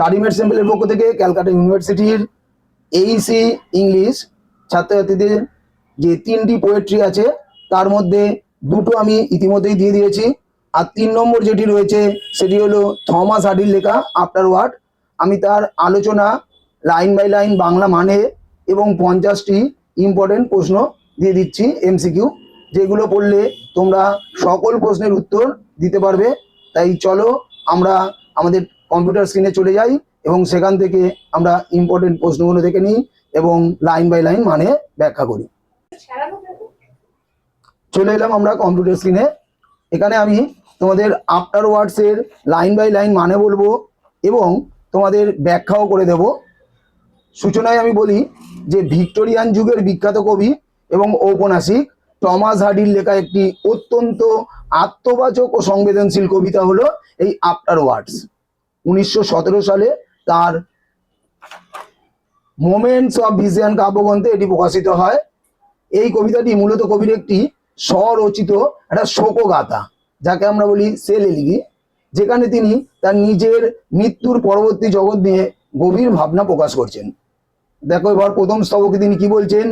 টারিমেট সেম্পলের পক্ষ থেকে ক্যালকাটা ইউনিভার্সিটির এইসি ইংলিশ ছাত্রছাত্রীদের যে তিনটি পোয়েট্রি আছে, তার মধ্যে দুটো আমি ইতিমধ্যেই দিয়ে দিয়েছি। আর তিন নম্বর যেটি রয়েছে, সেটি হলো থমাস হাডির লেখা আফটার ওয়ার্ড আমি তার আলোচনা লাইন বাই লাইন বাংলা মানে এবং পঞ্চাশটি ইম্পর্টেন্ট প্রশ্ন দিয়ে দিচ্ছি এমসিকিউ যেগুলো পড়লে তোমরা সকল প্রশ্নের উত্তর দিতে পারবে। তাই চলো আমরা আমাদের কম্পিউটার স্ক্রিনে চলে যাই এবং সেখান থেকে আমরা ইম্পর্টেন্ট প্রশ্নগুলো দেখে নিই এবং লাইন বাই লাইন মানে ব্যাখ্যা করি। চলে এলাম আমরা কম্পিউটার স্ক্রিনে এখানে আমি তোমাদের আফটার ওয়ার্ডসের লাইন বাই লাইন মানে বলব এবং তোমাদের ব্যাখ্যাও করে দেব। সূচনায় আমি বলি যে ভিক্টোরিয়ান যুগের বিখ্যাত কবি এবং ঔপন্যাসিক টমাস হার্ডির লেখা একটি অত্যন্ত আত্মবাচক ও সংবেদনশীল কবিতা হলো এই আফটার ওয়ার্ডস উনিশশো সতেরো সালে তার মোমেন্টস অফ ভিজিয়ান কাব্যগ্রন্থে এটি প্রকাশিত হয়। এই কবিতাটি মূলত কবির একটি স্বরচিত একটা শোকগাথা, যাকে আমরা বলি সেলেলিগি, যেখানে তিনি তার নিজের মৃত্যুর পরবর্তী জগৎ নিয়ে গভীর ভাবনা প্রকাশ করছেন। দেখো এবার প্রথম স্তবকে তিনি কি বলছেন?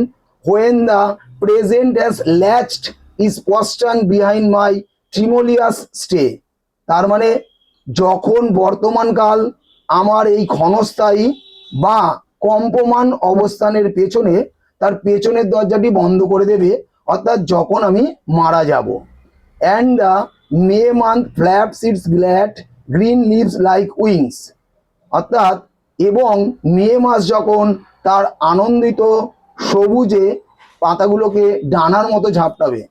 When the present has latched its postern behind my tremulous stay তার মানে যখন বর্তমানকাল আমার এই ক্ষণস্থায়ী বা কম্পমান অবস্থানের পেছনে, তার পেছনের দরজাটি বন্ধ করে দেবে, অর্থাৎ যখন আমি মারা যাব। And the May month flaps its glad green leaves like wings অর্থাৎ, এবং মে মাস যখন তার আনন্দিত সবুজে পাতাগুলোকে ডানার মতো ঝাপটাবে।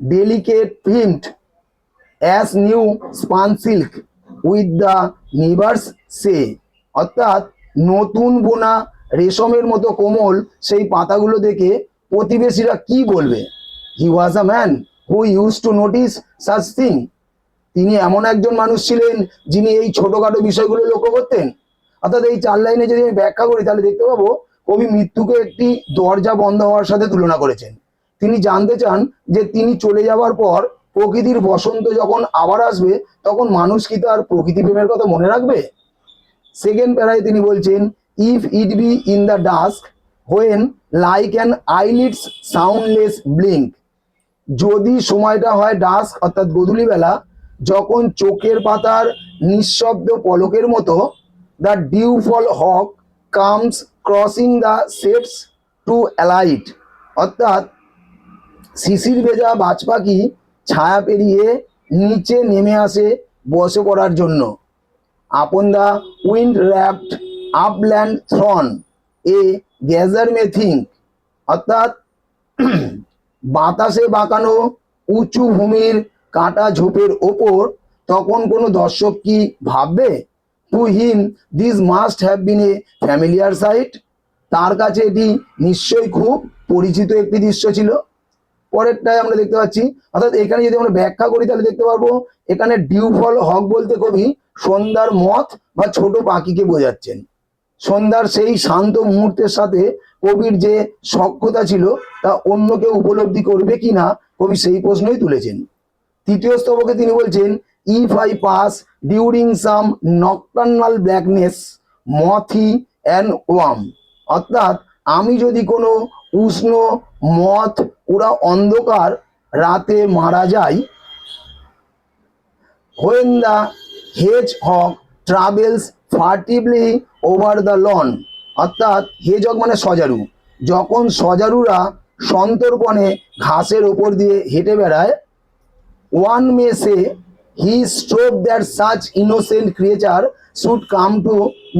Delicate print as new spun silk with the neighbours say অর্থাৎ নতুন বোনা রেশমের মতো কোমল সেই পাতাগুলো দেখে প্রতিবেশীরা কি বলবে? He was a man who used to notice such thing তিনি এমন একজন মানুষ ছিলেন যিনি এই ছোটখাটো বিষয়গুলো লক্ষ্য করতেন। অর্থাৎ এই চার লাইনে যদি আমি ব্যাখ্যা করি, তাহলে দেখতে পাবো কবি মৃত্যুকে একটি দরজা বন্ধ হওয়ার সাথে তুলনা করেছেন। তিনি জানতে চান যে তিনি চলে যাওয়ার পর প্রকৃতির বসন্ত যখন আবার আসবে, তখন মানুষ কি তার প্রকৃতি প্রেমের কথা মনে রাখবে? সেকেন্ড প্যারায় তিনি বলছেন if it be in the dusk when like an eyelid's soundless blink যদি সময়টা হয় ডাস্ক অর্থাৎ গধূলিবেলা যখন চোখের পাতার নিঃশব্দ পলকের মতো the dewfall hawk comes crossing the shades to alight অর্থাৎ শিশির ভেজা বাজ পাখি ছায়া পেরিয়ে নিচে নেমে আসে বসে পড়ার জন্য। Upon the wind wrapped upland throne a gazer may অর্থাৎ বাতাসে বাঁকানো উঁচু ভূমির কাটা ঝোপের ওপর তখন কোনো দর্শক কি ভাববে? To him, this must have been a familiar sight. তার কাছে এটি নিশ্চয়ই খুব পরিচিত একটি দৃশ্য ছিল। পরেরটায় আমরা দেখতে পাচ্ছি, অর্থাৎ এখানে যদি আমরা ব্যাখ্যা করি তাহলে দেখতে পারব, এখানে ডিউফল হক বলতে কবি সন্ধ্যার মত বা ছোট পাখিকে বোঝাচ্ছেন। সন্ধ্যার সেই শান্ত মুহূর্তের সাথে কবির যে সক্ষতা ছিল, তা অন্য কেউ উপলব্ধি করবে কি না, কবি সেই প্রশ্নই তুলেছেন। তৃতীয় স্তবকে তিনি বলছেন if I pass during some nocturnal blackness mothy and warm অর্থাৎ আমি যদি কোনো উষ্ণ মথ ওরা অন্ধকার রাতে মারা যাই when the hedgehog travels furtively over the lawn. অর্থাৎ হেজক মানে সজারু। যখন সজারুরা সন্তর্পণে ঘাসের ওপর দিয়ে হেঁটে বেড়ায়, one may say he strove that such innocent creature should come to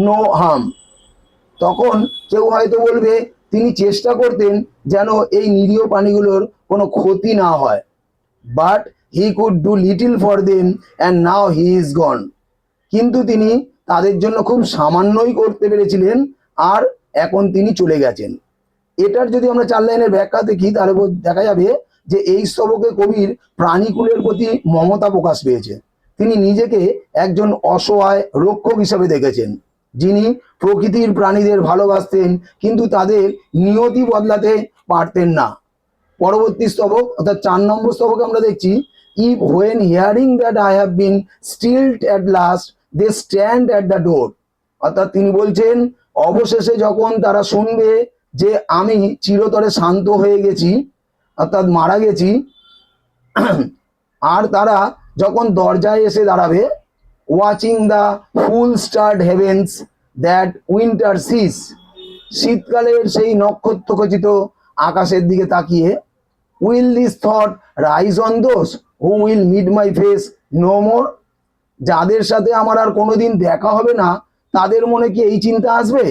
no harm. তখন কেউ হয়তো বলবে, তিনি চেষ্টা করতেন যেন এই নিরীহ প্রাণীগুলোর কোনো ক্ষতি না হয়। But he could do little for them and now he is gone কিন্তু তিনি তাদের জন্য খুব সামান্যই করতে পেরেছিলেন আর এখন তিনি চলে গেছেন। এটার যদি আমরা চার লাইনের ব্যাখ্যা দেখি, তাহলে বোধ- দেখা যাবে যে এই স্তবকে কবির প্রাণীকুলের প্রতি মমতা প্রকাশ পেয়েছে। তিনি নিজেকে একজন অসহায় রক্ষক হিসাবে দেখেছেন। যিনি প্রকৃতির প্রাণীদের ভালোবাসতেন, কিন্তু তাদের নিয়তি বদলাতে পারতেন না। পরবর্তী স্তবক, অর্থাৎ চার নম্বর স্তবকে আমরা দেখছি if when hearing that I have been stilled at last they stand at the door অর্থাৎ তিনি বলছেন, অবশেষে যখন তারা শুনবে যে আমি চিরতরে শান্ত হয়ে গেছি, অর্থাৎ মারা গেছি, আর তারা যখন দরজায় এসে দাঁড়াবে watching the full starred heavens that winter sees শীতকালের সেই নক্ষত্রখচিত আকাশের দিকে তাকিয়ে will this thought rise on those who will meet my face no more যাদের সাথে আমার আর কোনোদিন দেখা হবে না, তাদের মনে কি এই চিন্তা আসবে?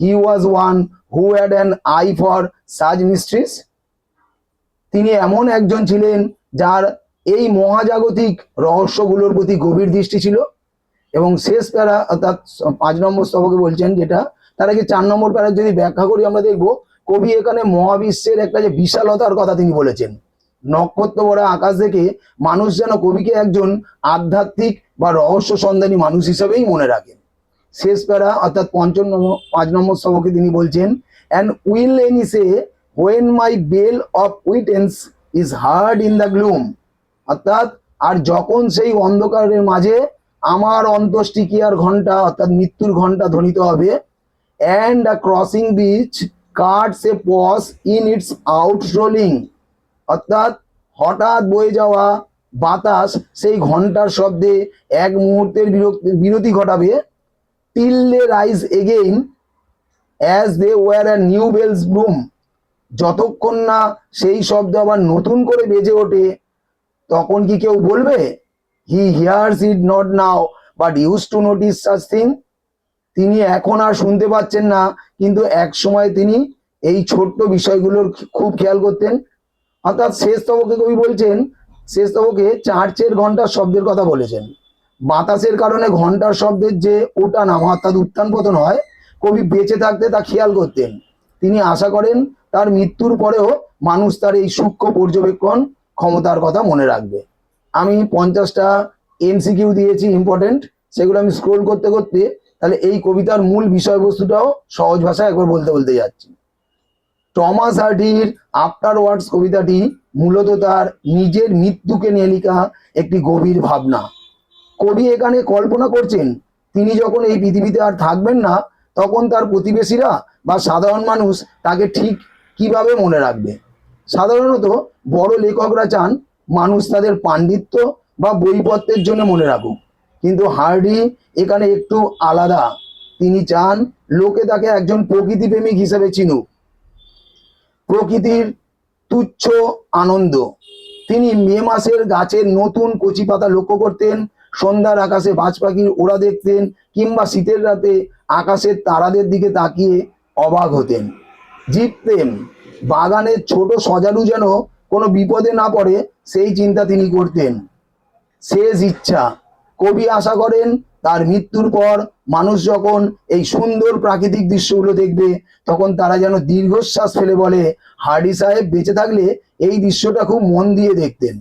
He was one who had an eye for such mysteries তিনি এমন একজন ছিলেন যার এই মহাজাগতিক রহস্যগুলোর প্রতি গভীর দৃষ্টি ছিল এবং শেষ প্যারা অর্থাৎ পাঁচ নম্বর স্তবকে বলছেন যেটা, তার আগে চার নম্বর প্যারা যদি ব্যাখ্যা করি আমরা দেখব, কবি এখানে মহাবিশ্বের একটা যে বিশালতার কথা তিনি বলেছেন। নক্ষত্র ভরা আকাশ দেখে মানুষ যেন কবিকে একজন আধ্যাত্মিক বা রহস্য সন্ধানী মানুষ হিসেবেই মনে রাখেন। শেষ প্যারা অর্থাৎ পঞ্চম নম্বর, পাঁচ নম্বর স্তবকে তিনি বলছেন and will any say when my bell of quittance is heard in the gloom অর্থাৎ, আর যখন সেই অন্ধকারের মাঝে আমার অন্ত্যেষ্টিক্রিয়ার ঘণ্টা, অর্থাৎ মৃত্যুর ঘণ্টা ধ্বনিত হবে and a crossing breeze cuts a pause in its outrollings অর্থাৎ, হঠাৎ বয়ে যাওয়া বাতাস সেই ঘণ্টার শব্দে এক মুহূর্তের বিরতি ঘটাবে। Till they rise again as they were and new bells bloom যতক্ষণ না সেই শব্দ আবার নতুন করে বেজে ওঠে তখন কি কেউ বলবে? He hears it not now but used to notice such thing তিনি এখন আর শুনতে পাচ্ছেন না, কিন্তু এক সময় তিনি এই ছোট্ট বিষয়গুলোর খুব খেয়াল করতেন। অর্থাৎ শেষ তবকে কবি বলছেন শেষ তবকে চার্চের ঘণ্টার শব্দের কথা বলেছেন। বাতাসের কারণে ঘণ্টার শব্দের যে ওটা নামা, অর্থাৎ উত্থান পতন হয়, কবি বেঁচে থাকতে তা খেয়াল করতেন। তিনি আশা করেন, তার মৃত্যুর পরেও মানুষ তার এই সূক্ষ্ম পর্যবেক্ষণ ক্ষমতার কথা মনে রাখবে। আমি পঞ্চাশটা এমসিকিউ দিয়েছি ইম্পর্টেন্ট সেগুলো আমি স্ক্রোল করতে করতে, তাহলে এই কবিতার মূল বিষয়বস্তুটাও সহজ ভাষায় একবার বলতে বলতে যাচ্ছি। টমাস হার্ডির আফটার ওয়ার্ডস কবিতাটি মূলত তার নিজের মৃত্যুকে নিয়ে লেখা একটি গভীর ভাবনা। কবি এখানে কল্পনা করছেন, তিনি যখন এই পৃথিবীতে আর থাকবেন না, তখন তার প্রতিবেশীরা বা সাধারণ মানুষ তাকে ঠিক কীভাবে মনে রাখবে? সাধারণত বড় লেখকরা চান মানুষ তাদের পাণ্ডিত্য বা বইপত্রের জন্য মনে রাখুক। কিন্তু হার্ডি এখানে একটু আলাদা। তিনি চান লোকে তাকে একজন প্রকৃতি প্রেমিক হিসেবে চিনুক। প্রকৃতির তুচ্ছ আনন্দ। তিনি মে মাসের গাছের নতুন কচি পাতা লক্ষ্য করতেন, সন্ধ্যার আকাশে বাজ পাখির ওড়া দেখতেন কিংবা শীতের রাতে আকাশের তারাদের দিকে তাকিয়ে অবাক হতেন। জিততেন বাগানের ছোট সজারু যেন কোনো বিপদে না পড়ে, সেই চিন্তা তিনি করতেন। শেষ ইচ্ছা। কবি আশা করেন, তার মৃত্যুর পর মানুষ যখন এই সুন্দর প্রাকৃতিক দৃশ্যগুলো দেখবে, তখন তারা যেন দীর্ঘশ্বাস ফেলে বলে, হার্ডি সাহেব বেঁচে থাকলে এই দৃশ্যটা খুব মন দিয়ে দেখতেন।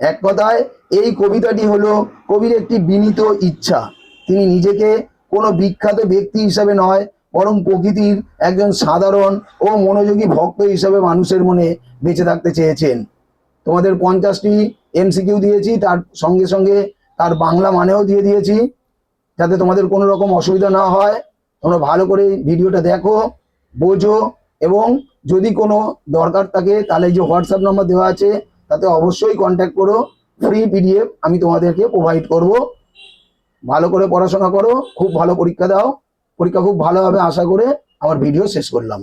এক কথায়, এই কবিতাটি হলো কবির একটি বিনীত ইচ্ছা। তিনি নিজেকে কোনো বিখ্যাত ব্যক্তি হিসাবে নয় বরং প্রকৃতির একজন সাধারণ ও মনোযোগী ভক্ত হিসাবে মানুষের মনে বেঁচে থাকতে চেয়েছেন। তোমাদের পঞ্চাশটি এমসিকিউ দিয়েছি, তার সঙ্গে সঙ্গে তার বাংলা মানেও দিয়ে দিয়েছি, যাতে তোমাদের কোনো রকম অসুবিধা না হয়। তোমরা ভালো করে ভিডিওটা দেখো, বোঝো, এবং যদি কোনো দরকার থাকে তাহলে যে হোয়াটসঅ্যাপ নাম্বার দেওয়া আছে, তাতে অবশ্যই কন্ট্যাক্ট করো। ফ্রি পিডিএফ আমি তোমাদেরকে প্রোভাইড করব। ভালো করে পড়াশোনা করো, খুব ভালো পরীক্ষা দাও। পরীক্ষা খুব ভালো হবে আশা করে আমার ভিডিও শেষ করলাম।